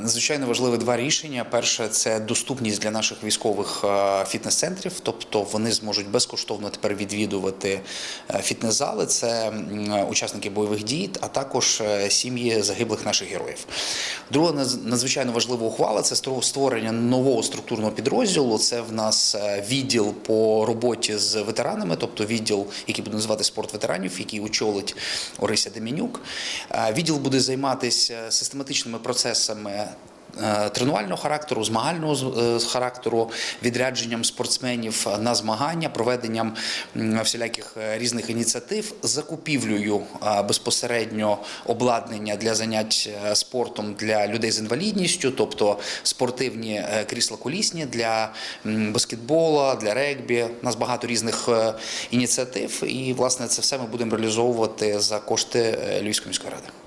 Надзвичайно важливі два рішення. Перше це доступність для наших військових е, фітнес-центрів, тобто вони зможуть безкоштовно тепер відвідувати е, фітнес-зали. Це учасники бойових дій, а також е, сім'ї загиблих наших героїв. Друга надзвичайно важлива ухвала це створення нового структурного підрозділу. Це в нас е, відділ по роботі з ветеранами, тобто відділ, який буде називати спорт ветеранів, який очолить Орися Демінюк. Е, Відділ буде займатися систематичними процесами. Е, Тренувального характеру, змагального е, характеру, відрядженням спортсменів на змагання, проведенням всіляких е, різних ініціатив, закупівлею безпосередньо обладнання для занять спортом для людей з інвалідністю, тобто спортивні крісла колісні для баскетбола, для регбі. У нас багато різних ініціатив, і власне це все ми будемо реалізовувати за кошти Львівської міської ради.